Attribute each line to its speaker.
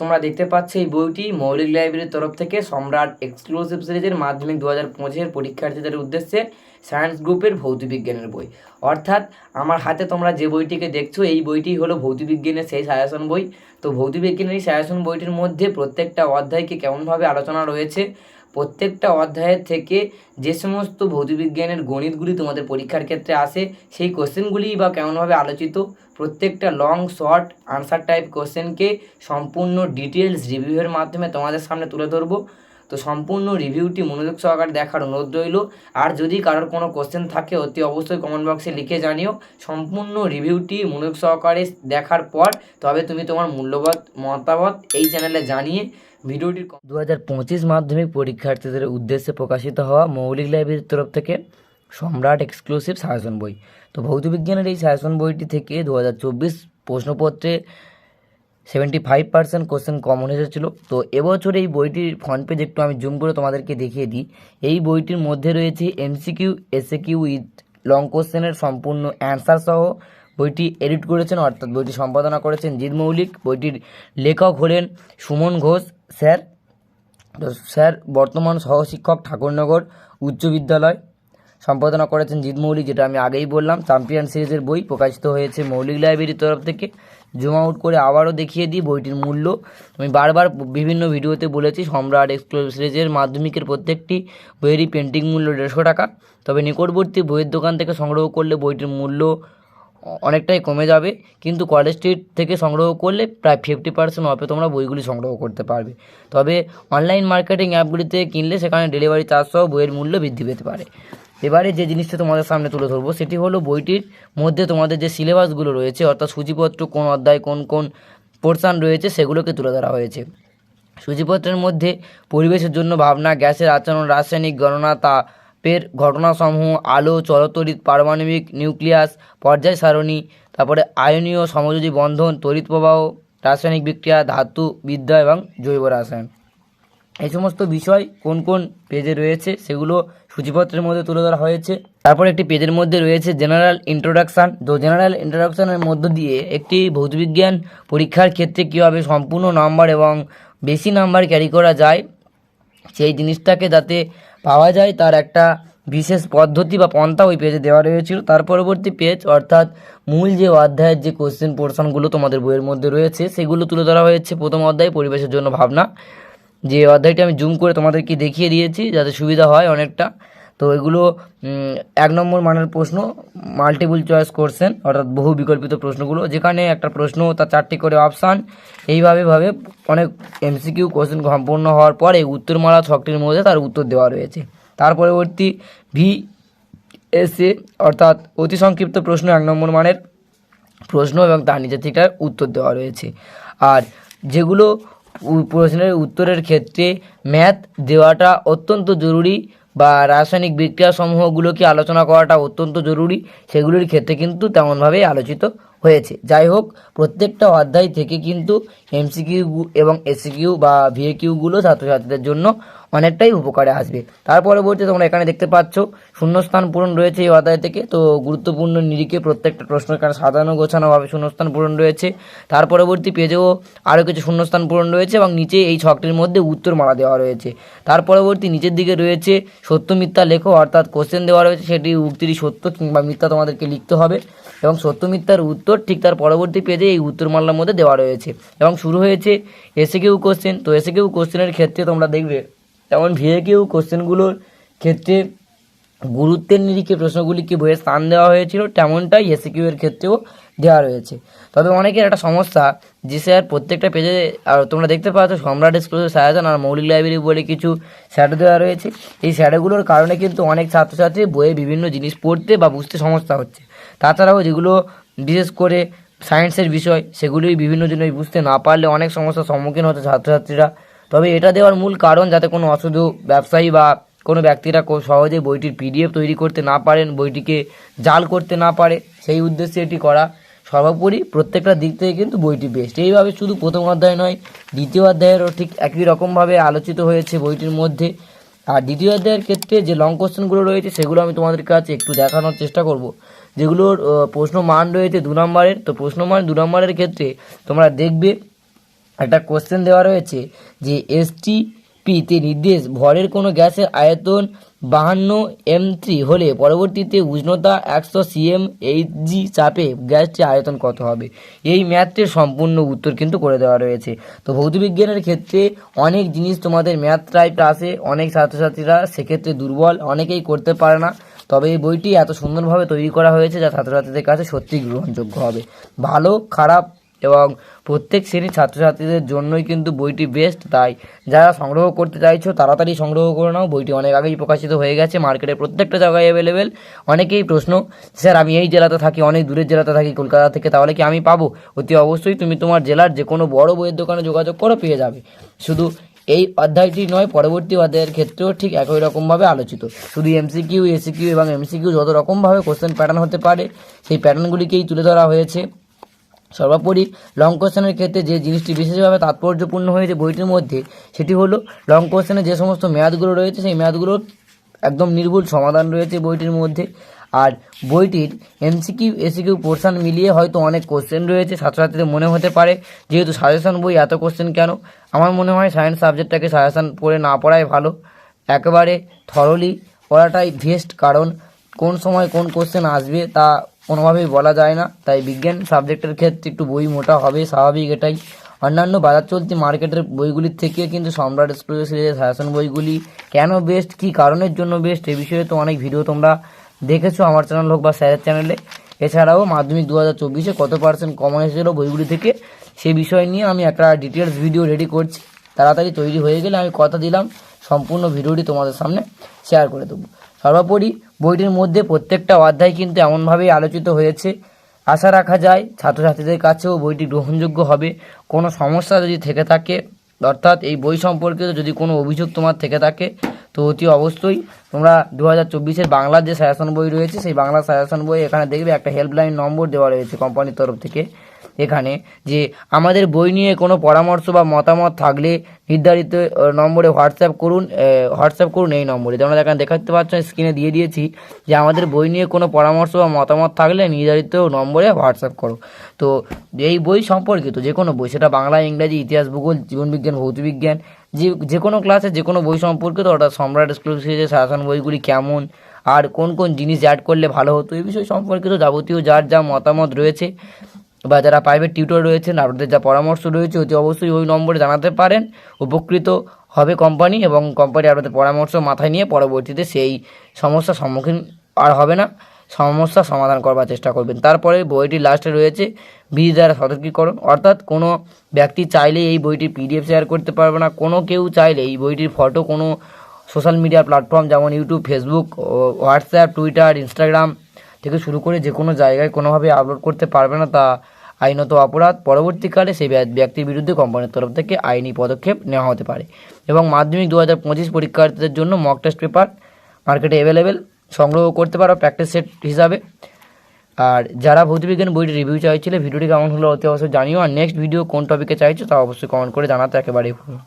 Speaker 1: তোমরা দেখতে পাচ্ছ এই বইটি মৌলিক লাইব্রেরির তরফ থেকে সম্রাট এক্সক্লুসিভ সিরিজের মাধ্যমিক দু হাজার পঁচিশের পরীক্ষার্থীদের উদ্দেশ্যে সায়েন্স গ্রুপের ভৌতবিজ্ঞানের বই। অর্থাৎ আমার হাতে তোমরা যে বইটিকে দেখছ, এই বইটি হলো ভৌতবিজ্ঞানের সেই সায়াসন বই। তো ভৌতবিজ্ঞানের এই সায়াসন বইটির মধ্যে প্রত্যেকটা অধ্যায়কে কেমনভাবে আলোচনা রয়েছে, প্রত্যেকটা অধ্যায়ের থেকে যে সমস্ত ভৌতবিজ্ঞানের গণিতগুলি তোমাদের পরীক্ষার ক্ষেত্রে আসে, সেই কোশ্চেনগুলি বা কেমনভাবে আলোচিত প্রত্যেকটা লং শর্ট আনসার টাইপ কোশ্চেনকে সম্পূর্ণ ডিটেলস রিভিউয়ের মাধ্যমে তোমাদের সামনে তুলে ধরবো। তো সম্পূর্ণ রিভিউটি মনোযোগ সহকারে দেখার অনুরোধ রইল। আর যদি কারোর কোনো কোশ্চেন থাকে, অতি অবশ্যই কমেন্ট বক্সে লিখে জানিও। সম্পূর্ণ রিভিউটি মনোযোগ সহকারে দেখার পর তবে তুমি তোমার মূল্যবোধ, মতামত এই চ্যানেলে জানিয়ে ভিডিওটির দু হাজার পঁচিশ মাধ্যমিক পরীক্ষার্থীদের উদ্দেশ্যে প্রকাশিত হওয়া মৌলিক লাইব্রেরির তরফ থেকে সম্রাট এক্সক্লুসিভ সাজেশন বই। তো ভৌতবিজ্ঞানের এই সাজেশন বইটি থেকে দু হাজার চব্বিশ প্রশ্নপত্রে seventy five percent question common এসেছিল। তো এবছর এই বইটির ফ্রন্ট পেজ একটু আমি জুম করে তোমাদেরকে দেখিয়ে দিই। এই বইটির মধ্যে রয়েছে এমসিকিউ এসএকিউ উইথ লং কোশ্চেনের সম্পূর্ণ অ্যান্সার সহ বইটি এডিট করেছেন, অর্থাৎ বইটি সম্পাদনা করেছেন জিৎ মৌলিক, বইটির লেখক হলেন সুমন ঘোষ, স্যার, তো স্যার বর্তমান সহশিক্ষক ঠাকুরনগর উচ্চ বিদ্যালয়। সম্পাদনা করেছেন জিৎ মৌলিক, যেটা আমি আগেই বললাম। চ্যাম্পিয়ন সিরিজের বই প্রকাশিত হয়েছে মৌলিক লাইব্রেরির তরফ থেকে। জুম আউট করে আবারও দেখিয়ে দিই বইটির মূল্য। আমি বারবার বিভিন্ন ভিডিওতে বলেছি, সম্রাট এক্সক্লুসিভ সিরিজের মাধ্যমিকের প্রত্যেকটি বইয়েরই পেন্টিং মূল্য দেড়শো টাকা। তবে নিকটবর্তী বইয়ের দোকান থেকে সংগ্রহ করলে বইটির মূল্য অনেকটাই কমে যাবে। কিন্তু কলেজ স্ট্রিট থেকে সংগ্রহ করলে প্রায় ফিফটি পার্সেন্ট অফে তোমরা বইগুলি সংগ্রহ করতে পারবে। তবে অনলাইন মার্কেটিং অ্যাপগুলিতে কিনলে সেখানে ডেলিভারি চার্জ সহ বইয়ের মূল্য বৃদ্ধি পেতে পারে। এবারে যে জিনিসটা তোমাদের সামনে তুলে ধরবো, সেটি হলো বইটির মধ্যে তোমাদের যে সিলেবাসগুলো রয়েছে, অর্থাৎ সূচিপত্র কোন অধ্যায়, কোন কোন পোর্শান রয়েছে, সেগুলোকে তুলে ধরা হয়েছে। সূচিপত্রের মধ্যে পরিবেশের জন্য ভাবনা, গ্যাসের আচরণ, রাসায়নিক গণনা, তাপের ঘটনাসমূহ, আলো চলতরিৎ পারমাণবিক, নিউক্লিয়াস, পর্যায় সারণী, তারপরে আয়নীয় সমযোজী বন্ধন, তড়িৎ প্রবাহ, রাসায়নিক বিক্রিয়া, ধাতু, বিদ্যা এবং জৈব রসায়ন। এই সমস্ত বিষয় কোন কোন পেজে রয়েছে সেগুলো সূচিপত্রের মধ্যে তুলে ধরা হয়েছে। তারপর একটি পেজের মধ্যে রয়েছে জেনারেল ইন্ট্রোডাকশান তো জেনারেল ইন্ট্রোডাকশানের মধ্য দিয়ে একটি ভৌতবিজ্ঞান পরীক্ষার ক্ষেত্রে কীভাবে সম্পূর্ণ নাম্বার এবং বেশি নাম্বার ক্যারি করা যায়, সেই জিনিসটাকে যাতে পাওয়া যায় তার একটা বিশেষ পদ্ধতি বা পন্থা ওই পেজে দেওয়া রয়েছিল। তার পরবর্তী পেজ অর্থাৎ মূল যে অধ্যায়ের যে কোশ্চেন পোর্শনগুলো তোমাদের বইয়ের মধ্যে রয়েছে, সেগুলো তুলে ধরা হয়েছে প্রথম অধ্যায় পরিবেশের জন্য ভাবনা। যে অধ্যায়টি আমি জুম করে তোমাদেরকে দেখিয়ে দিয়েছি, যাতে সুবিধা হয় অনেকটা। তো এগুলো এক নম্বর মানের প্রশ্ন মাল্টিপল চয়েস কোশ্চেন অর্থাৎ বহু বিকল্পিত প্রশ্নগুলো। যেখানে একটা প্রশ্ন, তার চারটি করে অপশান এইভাবে ভাবে অনেক এমসিকিউ কোশ্চেন সম্পূর্ণ হওয়ার পরে উত্তরমালা ছকটির মধ্যে তার উত্তর দেওয়া রয়েছে। তার পরবর্তী ভি এসে অর্থাৎ অতি সংক্ষিপ্ত প্রশ্ন, এক নম্বর মানের প্রশ্ন এবং তার নিচে থেকে উত্তর দেওয়া রয়েছে। আর যেগুলো প্রশ্নের উত্তরের ক্ষেত্রে ম্যাথ দেওয়াটা অত্যন্ত জরুরি বা রাসায়নিক বিক্রিয়া সমূহগুলোকে আলোচনা করাটা অত্যন্ত জরুরি। সেগুলির ক্ষেত্রে কিন্তু তেমনভাবেই আলোচিত হয়েছে। যাই হোক, প্রত্যেকটা অধ্যায় থেকে কিন্তু এমসিকিউ এবং এসিকিউ বা ভিএ ভিএকিউগুলো ছাত্রছাত্রীদের জন্য অনেকটাই উপকারে আসবে। তার পরবর্তী তোমরা এখানে দেখতে পাচ্ছ, শূন্যস্থান পূরণ রয়েছে এই অধ্যায় থেকে। তো গুরুত্বপূর্ণ নিরিখে প্রত্যেকটা প্রশ্ন এখানে সাজানো গোছানোভাবে শূন্যস্থান পূরণ রয়েছে। তার পরবর্তী পেজেও আরও কিছু শূন্যস্থান পূরণ রয়েছে এবং নিচে এই ছকটির মধ্যে উত্তরমালা দেওয়া রয়েছে। তার পরবর্তী নিচের দিকে রয়েছে সত্য মিথ্যা লেখো, অর্থাৎ কোশ্চেন দেওয়া রয়েছে, সেটি উক্তিটি সত্য কিংবা মিথ্যা তোমাদেরকে লিখতে হবে। এবং সত্য মিথ্যার উত্তর ঠিক তার পরবর্তী পেজে এই উত্তর উত্তরমালার মধ্যে দেওয়া রয়েছে। এবং শুরু হয়েছে এসে কেউ কোশ্চেন তো এসে কেউ কোশ্চেনের ক্ষেত্রে তোমরা দেখবে যেমন ভিএ কেউ কোশ্চেনগুলোর ক্ষেত্রে গুরুত্বের নিরিখে প্রশ্নগুলিকে বইয়ে স্থান দেওয়া হয়েছিল, তেমনটাই এসে কিউ এর ক্ষেত্রেও দেওয়া রয়েছে। তবে অনেকের একটা সমস্যা যে স্যার, প্রত্যেকটা পেজে, আর তোমরা দেখতে পাচ্ছ, সম্রাট এক্সক্লুসিভ সায়াজন আর মৌলিক লাইব্রেরি বলে কিছু শ্যাডো দেওয়া রয়েছে। এই শ্যাডোগুলোর কারণে কিন্তু অনেক ছাত্রছাত্রী বইয়ে বিভিন্ন জিনিস পড়তে বা বুঝতে সমস্যা হচ্ছে। তাছাড়াও যেগুলো বিশেষ করে সায়েন্সের বিষয়, সেগুলি বিভিন্ন জিনিস বুঝতে না পারলে অনেক সমস্যার সম্মুখীন হচ্ছে ছাত্রছাত্রীরা। তবে এটা দেওয়ার মূল কারণ যাতে কোনো অসাধু ব্যবসায়ী বা কোনো ব্যক্তিরা সহজে বইটির পিডিএফ তৈরি করতে না পারেন, বইটিকে জাল করতে না পারে, সেই উদ্দেশ্যে এটি করা সর্বোপরি প্রত্যেকটা দিক থেকে কিন্তু বইটি বেস্ট এইভাবে শুধু প্রথম অধ্যায় নয়, দ্বিতীয় অধ্যায়েরও ঠিক একই রকমভাবে আলোচিত হয়েছে বইটির মধ্যে। আর দ্বিতীয় অধ্যায়ের ক্ষেত্রে যে লং কোশ্চেনগুলো রয়েছে, সেগুলো আমি তোমাদের কাছে একটু দেখানোর চেষ্টা করব। যেগুলোর প্রশ্ন মান রয়েছে দু নম্বরের। তো প্রশ্ন মান দু নম্বরের ক্ষেত্রে তোমরা দেখবে একটা কোশ্চেন দেওয়া রয়েছে যে এসটিপিতে নির্দেশ ভরের কোনো গ্যাসের আয়তন বাহান্ন এম থ্রি হলে পরবর্তীতে উষ্ণতা একশো সিএম এইচজি চাপে গ্যাসটির আয়তন কত হবে? এই ম্যাথটির সম্পূর্ণ উত্তর কিন্তু করে দেওয়া রয়েছে। তো ভৌতবিজ্ঞানের ক্ষেত্রে অনেক জিনিস তোমাদের ম্যাথ টাইপটা আসে, অনেক ছাত্রছাত্রীরা সেক্ষেত্রে দুর্বল, অনেকেই করতে পারে না। তবে এই বইটি এত সুন্দরভাবে তৈরি করা হয়েছে যা ছাত্রছাত্রীদের কাছে সত্যিই গ্রহণযোগ্য হবে। ভালো, খারাপ এবং প্রত্যেক শ্রেণির ছাত্রছাত্রীদের জন্যই কিন্তু বইটি বেস্ট তাই যারা সংগ্রহ করতে চাইছো তাড়াতাড়ি সংগ্রহ করে নাও। বইটি অনেক আগেই প্রকাশিত হয়ে গেছে, মার্কেটে প্রত্যেকটা জায়গায় অ্যাভেলেবেল অনেকেই প্রশ্ন, স্যার, আমি এই জেলাতে থাকি, অনেক দূরের জেলাতে থাকি, কলকাতা থেকে, তাহলে কি আমি পাবো? অতি অবশ্যই তুমি তোমার জেলার যে কোনো বড় বইয়ের দোকানে যোগাযোগ করো, পেয়ে যাবে। শুধু এই অধ্যায়টি নয়, পরবর্তী অধ্যায়ের ক্ষেত্রেও ঠিক একই রকমভাবে আলোচিত। শুধু এমসিকিউ এসিকিউ এবং এমসিকিউ যত রকমভাবে কোশ্চেন প্যাটার্ন হতে পারে, সেই প্যাটার্নগুলিকেই তুলে ধরা হয়েছে। সর্বোপরি লং কোশ্চেনের ক্ষেত্রে যে জিনিসটি বিশেষভাবে তাৎপর্যপূর্ণ হয়েছে বইটির মধ্যে, সেটি হলো লং কোশ্চেনে যে সমস্ত মেয়াদগুলো রয়েছে, সেই মেয়াদগুলোর একদম নির্ভুল সমাধান রয়েছে বইটির মধ্যে। আর বইটির এমসিকিউ, এসিকিউ পোর্শন মিলিয়ে হয়তো অনেক কোশ্চেন রয়েছে, ছাত্রছাত্রীদের মনে হতে পারে, যেহেতু সাজেশন বই এত কোশ্চেন কেন? আমার মনে হয় সায়েন্স সাবজেক্টটাকে সাজেশন পড়ে না পড়াই ভালো। একেবারে থরলি পড়াটাই বেস্ট কারণ কোন সময় কোন কোশ্চেন আসবে তা কোনোভাবেই বলা যায় না। তাই বিজ্ঞান সাবজেক্টের ক্ষেত্রে একটু বই মোটা হবে, স্বাভাবিক এটাই। অন্যান্য বাজার চলতি মার্কেটের বইগুলির থেকে কিন্তু সম্রাট এক্সপ্রেস সিরিজের সাজেশন বইগুলি কেন বেস্ট কী কারণের জন্য বেস্ট এ বিষয়ে তো অনেক ভিডিও তোমরা দেখেছ আমার চ্যানেল হোক বা স্যারের চ্যানেলে এছাড়াও মাধ্যমিক দু হাজার চব্বিশে কত পার্সেন্ট কমন এসেছিল বইগুলি থেকে সেই বিষয় নিয়ে আমি একটা ডিটেলস ভিডিও রেডি করছি। তাড়াতাড়ি তৈরি হয়ে গেলে আমি কথা দিলাম, সম্পূর্ণ ভিডিওটি তোমাদের সামনে শেয়ার করে দেবো। সর্বোপরি বইটির মধ্যে প্রত্যেকটা অধ্যায় কিন্তু এমনভাবেই আলোচিত হয়েছে। আশা রাখা যায়, ছাত্রছাত্রীদের কাছেও বইটি গ্রহণযোগ্য হবে। কোনো সমস্যা যদি থেকে থাকে, অর্থাৎ এই বই সম্পর্কিত যদি কোনো অভিযোগ তোমার থেকে থাকে তো অতি অবশ্যই তোমরা দু হাজার চব্বিশের বাংলার যে সাজেশন বই রয়েছে, সেই বাংলা সাজেশন বই এখানে দেখবে একটা হেল্পলাইন নম্বর দেওয়া রয়েছে কোম্পানির তরফ থেকে। এখানে যে আমাদের বই নিয়ে কোনো পরামর্শ বা মতামত থাকলে নির্ধারিত নম্বরে হোয়াটসঅ্যাপ করুন হোয়াটসঅ্যাপ করুন এই নম্বরে। যেমন এখানে দেখাতে পাচ্ছেন স্ক্রিনে দিয়ে দিয়েছি যে আমাদের বই নিয়ে কোনো পরামর্শ বা মতামত থাকলে নির্ধারিত নম্বরে হোয়াটসঅ্যাপ করো। তো এই বই সম্পর্কিত যে কোনো বই, সেটা বাংলা, ইংরাজি, ইতিহাস, ভূগোল, জীবনবিজ্ঞান, ভৌতবিজ্ঞান যে যে কোনো ক্লাসে যে কোনো বই সম্পর্কিত অর্থাৎ সম্রাট স্কুল সিরিজের শাসন বইগুলি কেমন, আর কোন কোন জিনিস অ্যাড করলে ভালো হতো, এই বিষয় সম্পর্কিত যাবতীয় যার যা মতামত রয়েছে বা যারা প্রাইভেট টিউটর রয়েছেন আপনাদের যা পরামর্শ রয়েছে, অতি অবশ্যই ওই নম্বরে জানাতে পারেন। উপকৃত হবে কোম্পানি এবং কোম্পানি আপনাদের পরামর্শ মাথায় নিয়ে পরবর্তীতে সেই সমস্যার সম্মুখীন আর হবে না। সমস্যা সমাধান করবার চেষ্টা করবেন। তারপরে বইটি লাস্টে রয়েছে, বিধি দ্বারা সতর্কীকরণ। অর্থাৎ কোনো ব্যক্তি চাইলে এই বইটির পিডিএফ শেয়ার করতে পারবে না। কোনো কেউ চাইলে এই বইটির ফটো কোনো সোশ্যাল মিডিয়া প্ল্যাটফর্ম যেমন YouTube Facebook WhatsApp Twitter Instagram থেকে শুরু করে যে কোনো জায়গায় কোনোভাবে আপলোড করতে পারবে না তা আইনত অপরাধ। পরবর্তীকালে সেই ব্য- ব্যক্তির বিরুদ্ধে কোম্পানির তরফ থেকে আইনি পদক্ষেপ নেওয়া হতে পারে। এবং মাধ্যমিক দু হাজার পঁচিশ পরীক্ষার্থীদের জন্য মক টেস্ট পেপার মার্কেটে অ্যাভেলেবেল সংগ্রহ করতে পারো প্র্যাকটিস সেট হিসাবে আর যারা ভৌতবিজ্ঞান বইটি রিভিউ চাইছিলে, ভিডিওটি কেমন হলো অতি অবশ্যই জানিও আর নেক্সট ভিডিও কোন টপিকে চাইছো তা অবশ্যই কমেন্ট করে জানাতে একেবারেই ভুলো।